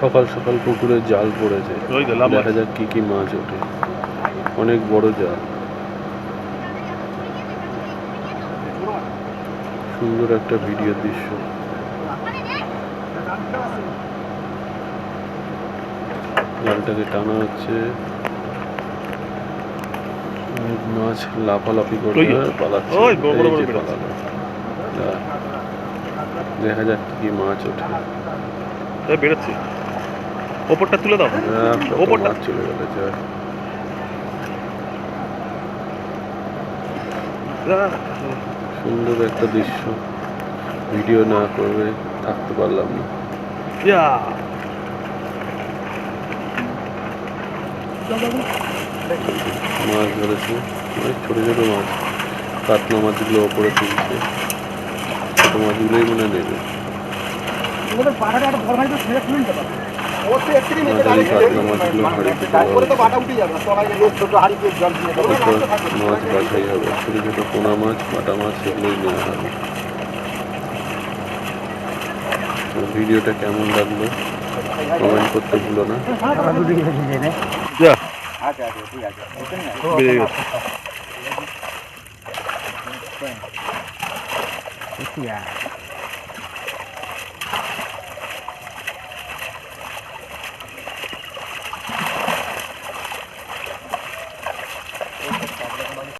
সকাল সকাল পুকুরে জাল পড়েছে। দেখা যাক কি কি মাছ ওঠে। অনেক বড় জাল। সুন্দর একটা ভিডিও দৃশ্য। জালটাকে টানা হচ্ছে। অনেক মাছ লাফালাফি করে পালাচ্ছে। পালালো। দেখা যাক কি কি মাছ ওঠে। বেরোচ্ছে। ওপরটা তুলে দাও। আহ, ওপরটা। চলে গেল যা। সুন্দর একটা দৃশ্য। ভিডিও না করবে থাকতে পারলাম না। ইয়া। মাছ ধরেছে। অনেক ছোটো ছোটো মাছ। কাতলা মাছগুলো ওপরে তুলছে। ছোটো মাছগুলোই মনে হয় নেবে। মাছ বাছাই হবে ছোটো ছোটো পোনা মাছ বাটা মাছ সেগুলোই নেওয়া হবে ভিডিওটা কেমন লাগল কমেন্ট করতে ভুলো না আছে